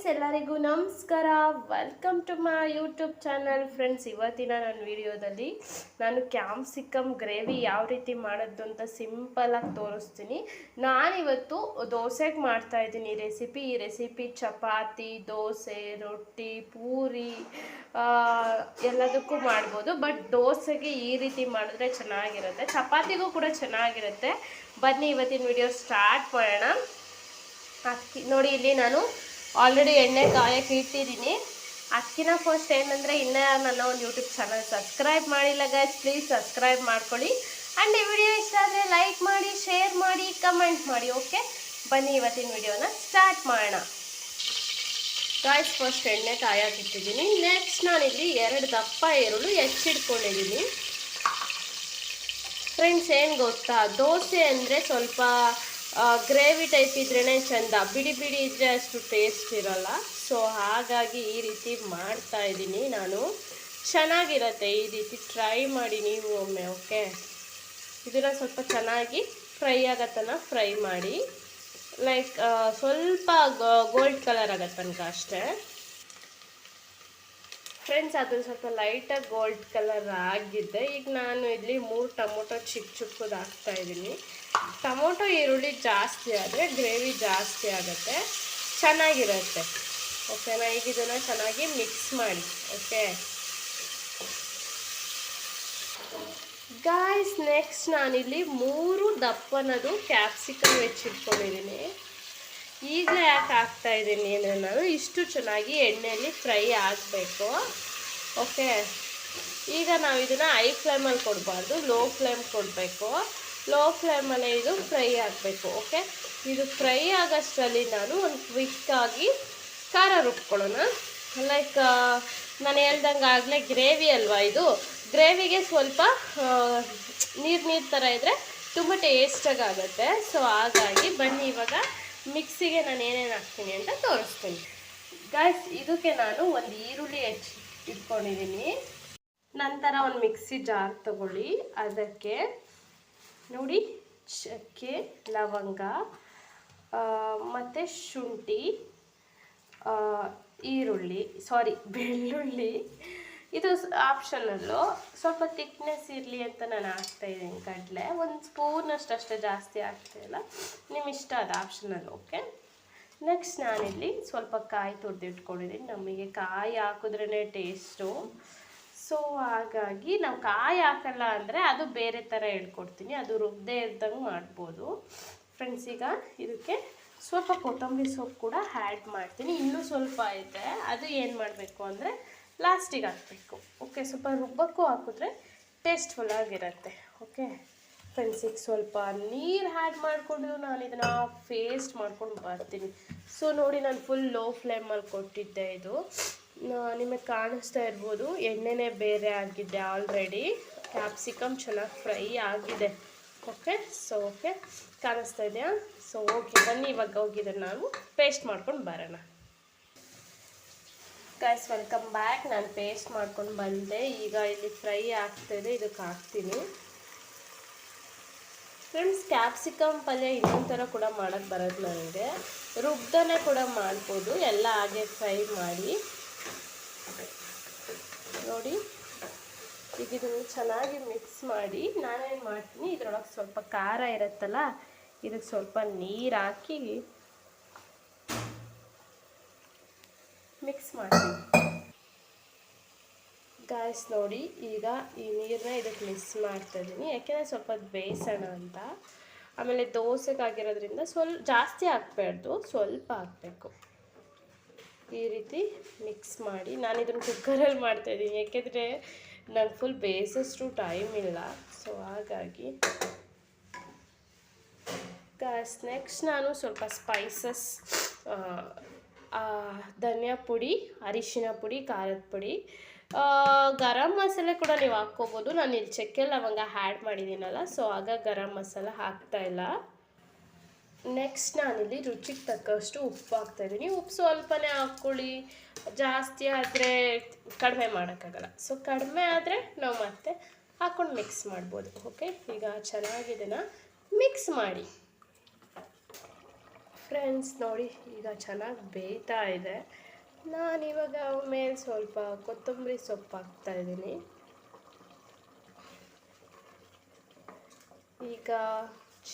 Friends, ಎಲ್ಲರಿಗೂ ನಮಸ್ಕಾರ. Welcome to my YouTube channel friends ಇವತ್ತಿನ ನನ್ನ ವಿಡಿಯೋದಲ್ಲಿ ನಾನು ಕ್ಯಾಮ್ಸಿಕಮ್ ಗ್ರೇವಿ ಯಾವ ರೀತಿ ಮಾಡೋದು ಅಂತ ಸಿಂಪಲಾಗಿ ತೋರಿಸ್ತೀನಿ. ನಾನಿವತ್ತು ದೋಸೆಗೆ ಮಾಡ್ತಾ ಇದ್ದೀನಿ ರೆಸಿಪಿ ಈ ರೆಸಿಪಿ ಚಪಾತಿ, ದೋಸೆ, ರೊಟ್ಟಿ, ಪೂರಿ ಎಲ್ಲದಕ್ಕೂ ಮಾಡ್ಬೋದು. ಬಟ್ ದೋಸೆಗೆ ಈ ರೀತಿ ಮಾಡಿದ್ರೆ ಚೆನ್ನಾಗಿರುತ್ತೆ. ಚಪಾತಿಗೂ ಕೂಡ ಚೆನ್ನಾಗಿರುತ್ತೆ. ಬನ್ನಿ, ಇವತ್ತಿನ ವಿಡಿಯೋ ಸ್ಟಾರ್ಟ್ ಮಾಡೋಣ. ಅಕ್ಕಿ ನೋಡಿ, ಇಲ್ಲಿ ನಾನು ಆಲ್ರೆಡಿ ಎಣ್ಣೆ ಕಾಯಕ್ಕೆ ಇಟ್ಟಿದ್ದೀನಿ. ಅಕ್ಕಿನ ಫಸ್ಟ್ ಏನಂದರೆ ಇನ್ನೂ ನನ್ನ ಒಂದು ಯೂಟ್ಯೂಬ್ ಚಾನಲ್ ಸಬ್ಸ್ಕ್ರೈಬ್ ಮಾಡಿಲ್ಲ ಗೈಸ್ ಪ್ಲೀಸ್ ಸಬ್ಸ್ಕ್ರೈಬ್ ಮಾಡ್ಕೊಳ್ಳಿ. ಆ್ಯಂಡ್ ಈ ವಿಡಿಯೋ ಇಷ್ಟ ಆದರೆ ಲೈಕ್ ಮಾಡಿ ಶೇರ್ ಮಾಡಿ ಕಮೆಂಟ್ ಮಾಡಿ ಓಕೆ ಬನ್ನಿ ಇವತ್ತಿನ ವಿಡಿಯೋನ ಸ್ಟಾರ್ಟ್ ಮಾಡೋಣ. ಗಾಯ್ಸ್ ಫಸ್ಟ್ ಎಣ್ಣೆ ಕಾಯಕ್ಕೆ ಇಟ್ಟಿದ್ದೀನಿ. ನೆಕ್ಸ್ಟ್ ನಾನಿಲ್ಲಿ ಎರಡು ದಪ್ಪ ಈರುಳ್ಳಿ ಹೆಚ್ಚಿಟ್ಕೊಂಡಿದ್ದೀನಿ ಫ್ರೆಂಡ್ಸ್ ಏನು ಗೊತ್ತಾ? ದೋಸೆ ಅಂದರೆ ಸ್ವಲ್ಪ ಗ್ರೇವಿ ಟೈಪ್ ಇದ್ರೇ ಚಂದ. ಬಿಡಿ ಬಿಡಿ ಇದ್ದರೆ ಅಷ್ಟು ಟೇಸ್ಟ್ ಇರಲ್ಲ. ಸೊ ಹಾಗಾಗಿ ಈ ರೀತಿ ಮಾಡ್ತಾ ಇದ್ದೀನಿ ನಾನು. ಚೆನ್ನಾಗಿರತ್ತೆ, ಈ ರೀತಿ ಟ್ರೈ ಮಾಡಿ ನೀವು ಒಮ್ಮೆ ಓಕೆ ಇದನ್ನು ಸ್ವಲ್ಪ ಚೆನ್ನಾಗಿ ಫ್ರೈ ಆಗತ್ತನ ಫ್ರೈ ಮಾಡಿ. ಲೈಕ್ ಸ್ವಲ್ಪ ಗೋಲ್ಡ್ ಕಲರ್ ಆಗೋ ತನಕ ಅಷ್ಟೇ. ಫ್ರೆಂಡ್ಸ್ ಅದು ಸ್ವಲ್ಪ ಲೈಟಾಗಿ ಗೋಲ್ಡ್ ಕಲರ್ ಆಗಿದೆ. ಈಗ ನಾನು ಇಲ್ಲಿ ಮೂರು ಟೊಮೊಟೊ ಚಿಕ್ಕ ಚಿಕ್ಕದು ಹಾಕ್ತಾ ಇದ್ದೀನಿ. ಟೊಮೊಟೊ ಈರುಳ್ಳಿ ಜಾಸ್ತಿ ಆದರೆ ಗ್ರೇವಿ ಜಾಸ್ತಿ ಆಗುತ್ತೆ, ಚೆನ್ನಾಗಿರುತ್ತೆ. ಓಕೆನಾ ಈಗ ಇದನ್ನು ಚೆನ್ನಾಗಿ ಮಿಕ್ಸ್ ಮಾಡಿ ಓಕೆ ಗಾಯ್ಸ್ ನೆಕ್ಸ್ಟ್ ನಾನಿಲ್ಲಿ ಮೂರು ದಪ್ಪನದು ಕ್ಯಾಪ್ಸಿಕಮ್ ಹೆಚ್ಚಿಟ್ಕೊಂಡಿದ್ದೀನಿ. ಈಗ ಯಾಕೆ ಹಾಕ್ತಾ ಇದ್ದೀನಿ ಅಂದರೆ ನಾನು ಇಷ್ಟು ಚೆನ್ನಾಗಿ ಎಣ್ಣೆಯಲ್ಲಿ ಫ್ರೈ ಆಗಬೇಕು ಓಕೆ ಈಗ ನಾವು ಇದನ್ನು ಐ ಫ್ಲೇಮಲ್ಲಿ ಕೊಡಬಾರ್ದು ಲೋ ಫ್ಲೇಮ್ ಕೊಡಬೇಕು. ಲೋ ಫ್ಲೇಮಲ್ಲೇ ಇದು ಫ್ರೈ ಆಗಬೇಕು ಓಕೆ ಇದು ಫ್ರೈ ಆಗೋಷ್ಟರಲ್ಲಿ ನಾನು ಒಂದು ಕ್ವಿಕ್ಕಾಗಿ ಖಾರ ರುಬ್ಕೊಳ್ಳೋಣ. ಲೈಕ್ ನಾನು ಹೇಳ್ದಂಗೆ ಆಗಲೇ ಗ್ರೇವಿ ಅಲ್ವಾ ಇದು? ಗ್ರೇವಿಗೆ ಸ್ವಲ್ಪ ನೀರು ನೀರು ಥರ ಇದ್ದರೆ ತುಂಬ ಟೇಸ್ಟಾಗಿ ಆಗುತ್ತೆ. ಸೊ ಹಾಗಾಗಿ ಬನ್ನಿ, ಇವಾಗ ಮಿಕ್ಸಿಗೆ ನಾನು ಏನೇನು ಹಾಕ್ತೀನಿ ಅಂತ ತೋರಿಸ್ತೀನಿ. ಗಾಯ್ಸ್ ಇದಕ್ಕೆ ನಾನು ಒಂದು ಈರುಳ್ಳಿ ಹೆಚ್ಚಿ ಇಟ್ಕೊಂಡಿದ್ದೀನಿ. ನಂತರ ಒಂದು ಮಿಕ್ಸಿ ಜಾರ್ ತಗೊಳ್ಳಿ. ಅದಕ್ಕೆ ನೋಡಿ, ಚಕ್ಕೆ, ಲವಂಗ ಮತ್ತು ಶುಂಠಿ ಈರುಳ್ಳಿ ಸಾರಿ ಬೆಳ್ಳುಳ್ಳಿ. ಇದು ಆಪ್ಷನಲ್ಲು ಸ್ವಲ್ಪ ತಿಕ್ನೆಸ್ ಇರಲಿ ಅಂತ ನಾನು ಹಾಕ್ತಾ ಇದ್ದೀನಿ ಕಡಲೆ. ಒಂದು ಸ್ಪೂನಷ್ಟು ಅಷ್ಟೇ ಜಾಸ್ತಿ ಆಗ್ತಾಯಿಲ್ಲ ನಿಮ್ಮ ಇಷ್ಟ ಅದು ಆಪ್ಷನಲ್ ಓಕೆ ನೆಕ್ಸ್ಟ್ ನಾನಿಲ್ಲಿ ಸ್ವಲ್ಪ ಕಾಯಿ ತುರಿದಿಟ್ಕೊಂಡಿದ್ದೀನಿ. ನಮಗೆ ಕಾಯಿ ಹಾಕಿದ್ರೇ ಟೇಸ್ಟು ಸೊ ಹಾಗಾಗಿ ನಾವು ಕಾಯಿ ಹಾಕಲ್ಲ ಅಂದರೆ ಅದು ಬೇರೆ ಥರ ಹೇಳ್ಕೊಡ್ತೀನಿ. ಅದು ರುಬ್ಬದೇ ಇದ್ದಂಗೆ ಮಾಡ್ಬೋದು. ಫ್ರೆಂಡ್ಸ್ ಈಗ ಇದಕ್ಕೆ ಸ್ವಲ್ಪ ಕೊತ್ತಂಬರಿ ಸೊಪ್ಪು ಕೂಡ ಆ್ಯಡ್ ಮಾಡ್ತೀನಿ. ಇನ್ನೂ ಸ್ವಲ್ಪ ಐತೆ. ಅದು ಏನು ಮಾಡಬೇಕು ಅಂದರೆ ಲಾಸ್ಟಿಗೆ ಹಾಕಬೇಕು. ಓಕೆ ಸ್ವಲ್ಪ ರುಬ್ಬಕ್ಕೂ ಹಾಕಿದ್ರೆ ಟೇಸ್ಟ್ಫುಲ್ ಆಗಿರುತ್ತೆ. ಓಕೆ ಫ್ರೆಂಡ್ಸಿಗೆ ಸ್ವಲ್ಪ ನೀರು ಆ್ಯಡ್ ಮಾಡಿಕೊಂಡು ನಾನು ಇದನ್ನು ಫೇಸ್ಟ್ ಮಾಡ್ಕೊಂಡು ಬರ್ತೀನಿ. ಸೊ ನೋಡಿ ನಾನು ಫುಲ್ ಲೋ ಫ್ಲೇಮಲ್ಲಿ ಕೊಟ್ಟಿದ್ದೆ ಇದು. ನಿಮಗೆ ಕಾಣಿಸ್ತಾ ಇರ್ಬೋದು, ಎಣ್ಣೆನೇ ಬೇರೆ ಆಗಿದೆ ಆಲ್ರೆಡಿ ಕ್ಯಾಪ್ಸಿಕಮ್ ಚೆನ್ನಾಗಿ ಫ್ರೈ ಆಗಿದೆ. ಓಕೆ ಸೊ ಓಕೆ ಕಾಣಿಸ್ತಾ ಇದೆಯಾ? ಸೊ ಓಕೆ ಬನ್ನಿ ಇವಾಗ ಹೋಗಿದ್ರೆ ನಾನು ಪೇಸ್ಟ್ ಮಾಡ್ಕೊಂಡು ಬರೋಣ. ಗೈಸ್ ವೆಲ್ಕಮ್ ಬ್ಯಾಕ್ ನಾನು ಪೇಸ್ಟ್ ಮಾಡ್ಕೊಂಡು ಬಂದೆ. ಈಗ ಇಲ್ಲಿ ಫ್ರೈ ಆಗ್ತಿದೆ ಇದಕ್ಕೆ ಹಾಕ್ತೀನಿ. ಫ್ರೆಂಡ್ಸ್ ಕ್ಯಾಪ್ಸಿಕಮ್ ಪಲ್ಯ ಇನ್ನೊಂದು ಥರ ಕೂಡ ಮಾಡೋಕ್ಕೆ ಬರೋದು ನನಗೆ. ರುಬ್ಬದನ್ನೇ ಕೂಡ ಮಾಡ್ಬೋದು, ಎಲ್ಲ ಹಾಗೆ ಫ್ರೈ ಮಾಡಿ. ನೋಡಿ, ಈಗ ಇದನ್ನು ಚೆನ್ನಾಗಿ ಮಿಕ್ಸ್ ಮಾಡಿ ನಾನೇನು ಮಾಡ್ತೀನಿ, ಇದ್ರೊಳಗೆ ಸ್ವಲ್ಪ ಖಾರ ಇರುತ್ತಲ್ಲ ಇದಕ್ಕೆ ಸ್ವಲ್ಪ ನೀರು ಹಾಕಿ ಮಿಕ್ಸ್ ಮಾಡ್ತೀನಿ. ಗಾಯ್ಸ್ ನೋಡಿ, ಈಗ ಈ ನೀರನ್ನ ಇದಕ್ಕೆ ಮಿಕ್ಸ್ ಮಾಡ್ತಾ ಇದ್ದೀನಿ ಯಾಕೆಂದರೆ ಸ್ವಲ್ಪ ಬೇಯಿಸೋಣ ಅಂತ. ಆಮೇಲೆ ದೋಸೆಗಾಗಿರೋದ್ರಿಂದ ಸ್ವಲ್ಪ ಜಾಸ್ತಿ ಹಾಕ್ಬಾರ್ದು, ಸ್ವಲ್ಪ ಹಾಕಬೇಕು. ಈ ರೀತಿ ಮಿಕ್ಸ್ ಮಾಡಿ ನಾನು ಇದನ್ನು ಕುಕ್ಕರಲ್ಲಿ ಮಾಡ್ತಾಯಿದ್ದೀನಿ. ಯಾಕೆಂದರೆ ನಂಗೆ ಫುಲ್ ಬೇಯಿಸೋಷ್ಟು ಟೈಮ್ ಇಲ್ಲ. ಸೊ ಹಾಗಾಗಿ ಕಾಸ್ ನೆಕ್ಸ್ಟ್ ನಾನು ಸ್ವಲ್ಪ ಸ್ಪೈಸಸ್ ಧನಿಯಾ ಪುಡಿ, ಅರಿಶಿನ ಪುಡಿ, ಖಾರದ ಪುಡಿ. ಗರಂ ಮಸಾಲೆ ಕೂಡ ನೀವು ಹಾಕ್ಕೋಬೋದು. ನಾನು ಇಲ್ಲಿ ಚಕ್ಕೆ ಲವಂಗ ಆ್ಯಡ್ ಮಾಡಿದ್ದೀನಲ್ಲ. ಸೊ ಆಗ ಗರಂ ಮಸಾಲ ಹಾಕ್ತಾ ಇಲ್ಲ. ನೆಕ್ಸ್ಟ್ ನಾನಿಲ್ಲಿ ರುಚಿಗೆ ತಕ್ಕಷ್ಟು ಉಪ್ಪು ಹಾಕ್ತಾಯಿದ್ದೀನಿ ಉಪ್ಪು ಸ್ವಲ್ಪನೇ ಹಾಕ್ಕೊಳ್ಳಿ. ಜಾಸ್ತಿ ಆದರೆ ಕಡಿಮೆ ಮಾಡೋಕ್ಕಾಗಲ್ಲ. ಸೊ ಕಡಿಮೆ ಆದರೆ ನಾವು ಮತ್ತೆ ಹಾಕ್ಕೊಂಡು ಮಿಕ್ಸ್ ಮಾಡ್ಬೋದು. ಓಕೆ ಈಗ ಚೆನ್ನಾಗಿ ಇದನ್ನು ಮಿಕ್ಸ್ ಮಾಡಿ. ಫ್ರೆಂಡ್ಸ್ ನೋಡಿ, ಈಗ ಚೆನ್ನಾಗಿ ಬೇಯ್ತಾ ಇದೆ. ನಾನಿವಾಗ ಮೇಲೆ ಸ್ವಲ್ಪ ಕೊತ್ತಂಬರಿ ಸೊಪ್ಪು ಹಾಕ್ತಾ ಇದ್ದೀನಿ. ಈಗ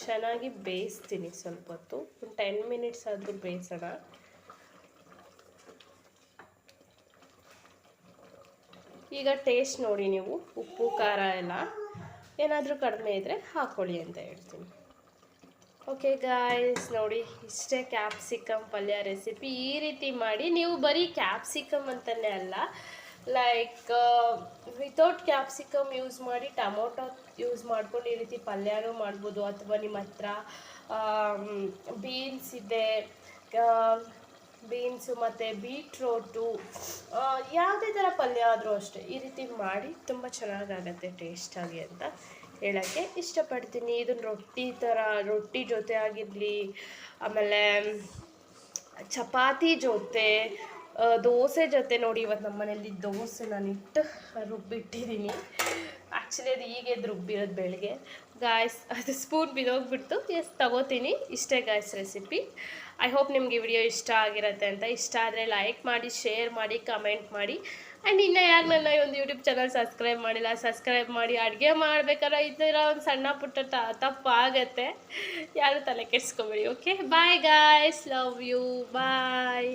ಚೆನ್ನಾಗಿ ಬೇಯಿಸ್ತೀನಿ ಸ್ವಲ್ಪ ಹೊತ್ತು. ಒಂದು ಟೆನ್ ಮಿನಿಟ್ಸ್ ಆದರೂ ಬೇಯಿಸೋಣ. ಈಗ ಟೇಸ್ಟ್ ನೋಡಿ ನೀವು, ಉಪ್ಪು, ಖಾರ ಎಲ್ಲ. ಏನಾದರೂ ಕಡಿಮೆ ಇದ್ದರೆ ಹಾಕ್ಕೊಳ್ಳಿ ಅಂತ ಹೇಳ್ತೀನಿ. ಓಕೆ ಗಾಯ್ಸ್ ನೋಡಿ, ಇಷ್ಟೇ ಕ್ಯಾಪ್ಸಿಕಮ್ ಪಲ್ಯ ರೆಸಿಪಿ ಈ ರೀತಿ ಮಾಡಿ. ನೀವು ಬರೀ ಕ್ಯಾಪ್ಸಿಕಮ್ ಅಂತಲೇ ಅಲ್ಲ ಲೈಕ್ ವಿತೌಟ್ ಕ್ಯಾಪ್ಸಿಕಮ್ ಯೂಸ್ ಮಾಡಿ, ಟೊಮೊಟೊ ಯೂಸ್ ಮಾಡ್ಕೊಂಡು ಈ ರೀತಿ ಪಲ್ಯನೂ ಮಾಡ್ಬೋದು. ಅಥವಾ ನಿಮ್ಮ ಹತ್ರ ಬೀನ್ಸ್ ಇದೆ ಬೀನ್ಸು ಮತ್ತು ಬೀಟ್ರೋಟು ಯಾವುದೇ ಥರ ಪಲ್ಯ ಆದರೂ ಅಷ್ಟೇ ಈ ರೀತಿ ಮಾಡಿ ತುಂಬ ಚೆನ್ನಾಗಾಗತ್ತೆ ಟೇಸ್ಟಾಗಿ ಅಂತ ಹೇಳೋಕ್ಕೆ ಇಷ್ಟಪಡ್ತೀನಿ. ಇದನ್ನು ರೊಟ್ಟಿ ಥರ ರೊಟ್ಟಿ ಜೊತೆ ಆಗಿರಲಿ, ಆಮೇಲೆ ಚಪಾತಿ ಜೊತೆ ದೋಸೆ ಜೊತೆ ನೋಡಿ ಇವತ್ತು ನಮ್ಮ ಮನೇಲಿ ದೋಸೆ ನಾನು ಇಟ್ಟು ರುಬ್ಬಿಟ್ಟಿದ್ದೀನಿ ಆ್ಯಕ್ಚುಲಿ ಅದು ಈಗ ಅದು ರುಬ್ಬಿರೋದು ಬೆಳಗ್ಗೆ. ಗಾಯ್ಸ್ ಅದು ಸ್ಪೂನ್ ಬಿದ್ದೋಗ್ಬಿಡ್ತು. ಎಸ್ ತಗೋತೀನಿ. ಇಷ್ಟೇ ಗಾಯ್ಸ್ ರೆಸಿಪಿ ಐ ಹೋಪ್ ನಿಮಗೆ ವಿಡಿಯೋ ಇಷ್ಟ ಆಗಿರುತ್ತೆ ಅಂತ. ಇಷ್ಟ ಆದರೆ ಲೈಕ್ ಮಾಡಿ ಶೇರ್ ಮಾಡಿ ಕಮೆಂಟ್ ಮಾಡಿ. ಆ್ಯಂಡ್ ಇನ್ನು ಯಾರು ನನ್ನ ಒಂದು ಯೂಟ್ಯೂಬ್ ಚಾನಲ್ ಸಬ್ಸ್ಕ್ರೈಬ್ ಮಾಡಿಲ್ಲ ಸಬ್ಸ್ಕ್ರೈಬ್ ಮಾಡಿ ಅಡುಗೆ ಮಾಡ್ಬೇಕಾದ್ರೆ ಥರ ಒಂದು ಸಣ್ಣ ಪುಟ್ಟ ತ ತಪ್ಪಾಗತ್ತೆ ಯಾರು ತಲೆ ಕೆಡಿಸ್ಕೊಬೇಡಿ okay bye guys love you bye